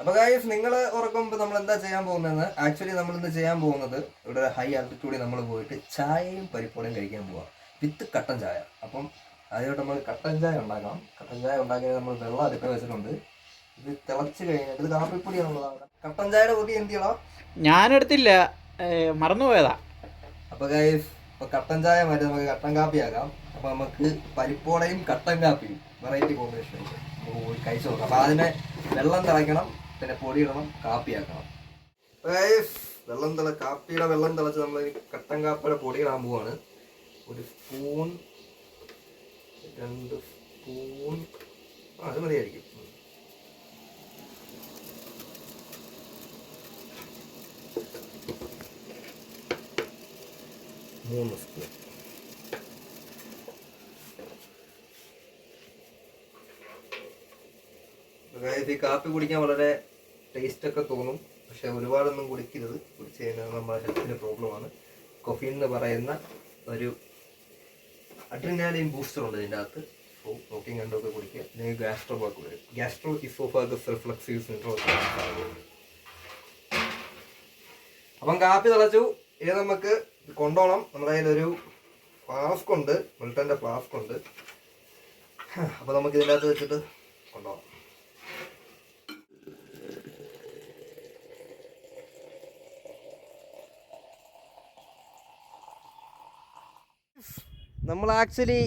അപ്പൊ ഗായ്സ് നിങ്ങൾ ഉറക്കുമ്പോൾ നമ്മൾ എന്താ ചെയ്യാൻ പോകുന്നത് ആക്ച്വലി നമ്മൾ ഇന്ന് ചെയ്യാൻ പോകുന്നത് ഇവിടെ ഹൈ ആൾട്ടിറ്റ്യൂഡിൽ നമ്മൾ പോയിട്ട് ചായയും പരിപ്പോടയും കഴിക്കാൻ പോവാം. വിത്ത് കട്ടൻ ചായ. അപ്പം ആദ്യമായിട്ട് നമ്മൾ കട്ടൻ ചായ ഉണ്ടാക്കണം. കട്ടൻ ചായ ഉണ്ടാക്കി നമ്മൾ വെള്ളം അടുക്കള വെച്ചിട്ടുണ്ട്. ഇത് തിളച്ചു കഴിഞ്ഞിട്ട് ഇത് കാപ്പിപ്പൊടിയാണുള്ളത് കട്ടൻ ചായയുടെ പൊടി എന്ത് ചെയ്യണം? ഞാനെടുത്തില്ല. മറന്നുപോയതാ. അപ്പൊ ഗൈസ് ഇപ്പൊ കട്ടൻ ചായ മാറ്റി നമുക്ക് കട്ടൻ കാപ്പി ആക്കാം. അപ്പൊ നമുക്ക് പരിപ്പോടയും കട്ടൻ കാപ്പിയും വെറൈറ്റി കോമ്പിനേഷൻ നമുക്ക് പോയി കഴിച്ചു നോക്കാം. അപ്പൊ അതിനെ വെള്ളം തിളയ്ക്കണം. പിന്നെ പൊടിയിടണം കാപ്പിയാക്കണം. കാപ്പി വെള്ളം തിള കാപ്പിയുടെ വെള്ളം തിളച്ച് നമ്മൾ കട്ടൻ കാപ്പിയുടെ പൊടിയിടാൻ പോവാണ്. ഒരു സ്പൂൺ രണ്ട് സ്പൂൺ. ആ അത് മതിയായിരിക്കും. മൂന്ന് സ്പൂൺ. അതായത് ഈ കാപ്പി കുടിക്കാൻ വളരെ ടേസ്റ്റ് ഒക്കെ തോന്നും. പക്ഷെ ഒരുപാടൊന്നും കുടിക്കരുത്. കുടിച്ചു കഴിഞ്ഞാൽ നമ്മുടെ ഹെൽത്തിന് പ്രോബ്ലമാണ് കൊഫീൻ എന്ന് പറയുന്ന ഒരു അഡ്രിനാലിൻ ബൂസ്റ്റർ ഉണ്ട് ഇതിന്റെ അകത്ത്. സോ നോക്കിയും കണ്ടൊക്കെ കുടിക്കുക. അല്ലെങ്കിൽ ഗ്യാസ്ട്രോ ബാക്ക് വരും. ഗ്യാസ്ട്രോ ഇസോഫാഗസ് റിഫ്ലക്സീവ് സിൻഡ്രോം അപ്പം കാപ്പി തിളച്ചു. ഇത് നമുക്ക് കൊണ്ടോണം. നമ്മുടെ കയ്യിലൊരു ഫ്ലാസ്ക് ഉണ്ട്. മിൽട്ടന്റെ ഫ്ലാസ്ക് ഉണ്ട്. അപ്പോൾ നമുക്ക് ഇതിന്റെ അകത്ത് വെച്ചിട്ട് കൊണ്ടുപോകാം നമ്മൾ ആക്ച്വലി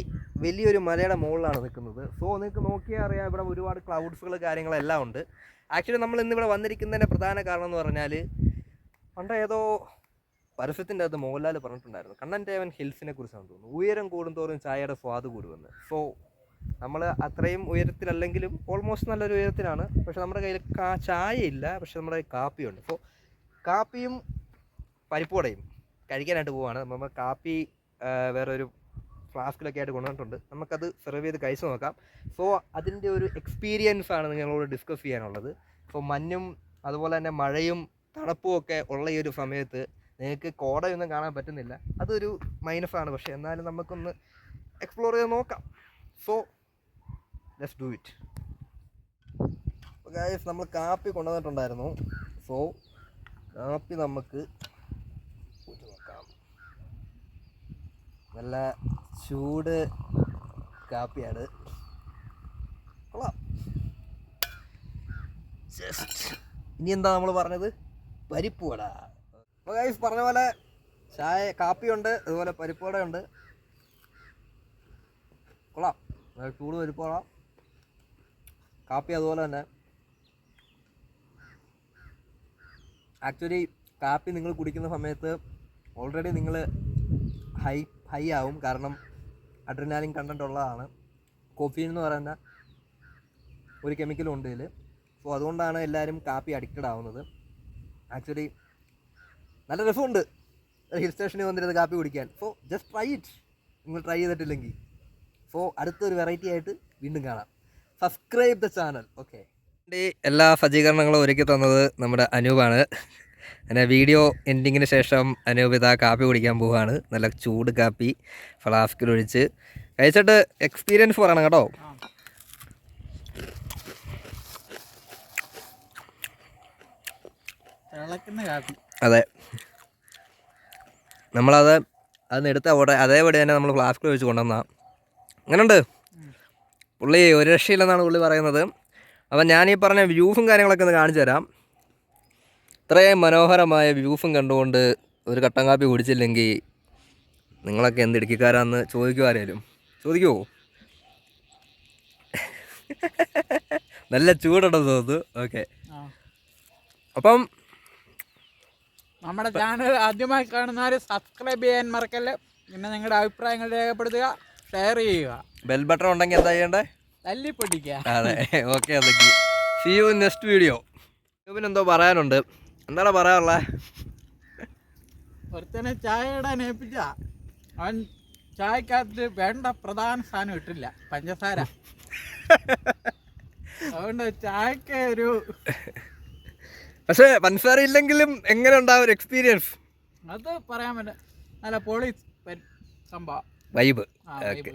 വലിയൊരു മലയുടെ മുകളിലാണ് നിൽക്കുന്നത്. സോ നിങ്ങൾക്ക് നോക്കിയാൽ അറിയാം ഇവിടെ ഒരുപാട് ക്ലൗഡ്സുകൾ കാര്യങ്ങളെല്ലാം ഉണ്ട്. ആക്ച്വലി നമ്മൾ ഇന്ന് ഇവിടെ വന്നിരിക്കുന്നതിന്റെ പ്രധാന കാരണം എന്ന് പറഞ്ഞാൽ പണ്ട് ഏതോ പരസ്യത്തിന്റെ അകത്ത് മോഹൻലാൽ പറഞ്ഞിട്ടുണ്ടായിരുന്നു. കണ്ണൻ ദേവൻ ഹിൽസിനെ കുറിച്ചാണ് തോന്നുന്നു. ഉയരം കൂടുന്തോറും ചായയുടെ സ്വാദ് കൂടുമെന്ന്. സോ നമ്മൾ അത്രയും ഉയരത്തിലല്ലെങ്കിലും ഓൾമോസ്റ്റ് നല്ലൊരു ഉയരത്തിലാണ്. പക്ഷെ നമ്മുടെ കയ്യിൽ കാ ചായ ഇല്ല പക്ഷെ നമ്മുടെ കാപ്പിയുണ്ട്. സോ കാപ്പിയും പരിപ്പുവടയും കഴിക്കാനായിട്ട് പോവുകയാണ് നമ്മൾ കാപ്പി വേറൊരു ഫ്ലാസ്കിലൊക്കെ ആയിട്ട് കൊണ്ടുവന്നിട്ടുണ്ട്. നമുക്കത് സെർവ് ചെയ്ത് കഴിച്ചു നോക്കാം. സോ അതിന്റെ ഒരു എക്സ്പീരിയൻസ് ആണ് നിങ്ങളോട് ഡിസ്കസ് ചെയ്യാനുള്ളത്. സോ മഞ്ഞും അതുപോലെ തന്നെ മഴയും തണുപ്പും ഒക്കെ ഉള്ള ഈ ഒരു സമയത്ത് നിങ്ങൾക്ക് കോടയൊന്നും കാണാൻ പറ്റുന്നില്ല. അതൊരു മൈനസാണ് പക്ഷേ എന്നാലും നമുക്കൊന്ന് എക്സ്പ്ലോർ ചെയ്ത് നോക്കാം. So let's do it guys നമ്മൾ കാപ്പി കൊണ്ടുവന്നിട്ടുണ്ടായിരുന്നു. സോ കാപ്പി നമുക്ക് നോക്കാം. നല്ല ചൂട് കാപ്പിയാണ്. ഇനി എന്താ നമ്മൾ പറഞ്ഞത്? പരിപ്പുവട അപ്പോൾ ഗൈസ് പറഞ്ഞ പോലെ ചായ കാപ്പിയുണ്ട് അതുപോലെ പരിപ്പുവടയുണ്ട് കൊള്ളാം. ചൂട് പരിപ്പുവട കാപ്പി അതുപോലെ തന്നെ. ആക്ച്വലി കാപ്പി നിങ്ങൾ കുടിക്കുന്ന സമയത്ത് ഓൾറെഡി നിങ്ങൾ ഹൈ ഹൈ ആവും. കാരണം അഡ്രിനാലിൻ കണ്ടന്റ് ഉള്ളതാണ്. കോഫീൻ എന്ന് പറയുന്ന ഒരു കെമിക്കലും ഉണ്ട് ഇതിൽ സോ അതുകൊണ്ടാണ് എല്ലാവരും കാപ്പി അഡിക്റ്റഡ് ആവുന്നത്. ആക്ച്വലി നല്ല രസമുണ്ട്. ഹിൽ സ്റ്റേഷനിൽ വന്നിരുന്ന് കാപ്പി കുടിക്കാൻ. സോ ജസ്റ്റ് ട്രൈ ഇറ്റ് നിങ്ങൾ ട്രൈ ചെയ്തിട്ടില്ലെങ്കിൽ. സോ അടുത്തൊരു വെറൈറ്റി ആയിട്ട് വീണ്ടും കാണാം. സബ്സ്ക്രൈബ് ദ ചാനൽ ഓക്കെ എല്ലാ സജ്ജീകരണങ്ങളും ഒരുക്കി തന്നത് നമ്മുടെ അനൂപാണ്. അങ്ങനെ വീഡിയോ എൻഡിങ്ങിന് ശേഷം അനൂപിത കാപ്പി കുടിക്കാൻ പോവുകയാണ് നല്ല ചൂട് കാപ്പി ഫ്ലാസ്കിൽ ഒഴിച്ച്. കഴിച്ചിട്ട് എക്സ്പീരിയൻസ് പറയണം കേട്ടോ. അതെ. നമ്മളത് അത് എടുത്ത അവിടെ അതേപടി തന്നെ നമ്മൾ ഫ്ലാസ്കിൽ ഒഴിച്ച് കൊണ്ടുവന്നാ. അങ്ങനെയുണ്ട്. പുള്ളി ഒരു രക്ഷയില്ലെന്നാണ് പുള്ളി പറയുന്നത്. അപ്പം ഞാൻ ഈ പറഞ്ഞ വ്യൂഫും കാര്യങ്ങളൊക്കെ ഒന്ന് കാണിച്ചു തരാം ഇത്രയും മനോഹരമായ വ്യൂഫും കണ്ടുകൊണ്ട് ഒരു കട്ടൻ കാപ്പി കുടിച്ചില്ലെങ്കിൽ നിങ്ങളൊക്കെ എന്ത് ഇടുക്കിക്കാരാന്ന് ചോദിക്കുമോ ആരേലും. ചോദിക്കുമോ നല്ല ചൂടുണ്ടെന്ന് തോന്നുന്നു. ഓക്കെ. അപ്പം നമ്മുടെ ചാനൽ ആദ്യമായി കാണുന്നവർ സബ്സ്ക്രൈബ് ചെയ്യാൻ മറക്കല്ലേ. പിന്നെ നിങ്ങളുടെ അഭിപ്രായങ്ങൾ രേഖപ്പെടുത്തുക ഷെയർ ചെയ്യുക. ബെൽ ബട്ടൺ ഉണ്ടെങ്കിൽ എന്താ ചെയ്യണ്ടേ? തല്ലി പൊട്ടിക്കുക അതെ. ഓക്കെ അതൊക്കെ. സി യു നെക്സ്റ്റ് വീഡിയോ പിന്നെ എന്തോ പറയാനുണ്ട്. എന്താണ് പറയാനുള്ളേ? ഒരുത്തനെ ചായ ഇടാൻ ഏൽപ്പിച്ച. അവൻ ചായക്കകത്ത് വേണ്ട പ്രധാന സാധനം ഇട്ടില്ല. പഞ്ചസാര. അതുകൊണ്ട് ചായക്ക് ഒരു പക്ഷേ പഞ്ചസാര ഇല്ലെങ്കിലും എങ്ങനെ ഉണ്ടാവും ഒരു എക്സ്പീരിയൻസ് അത് പറയാൻ പറ്റില്ല നല്ല പൊളി സംഭവം. Vibe okay.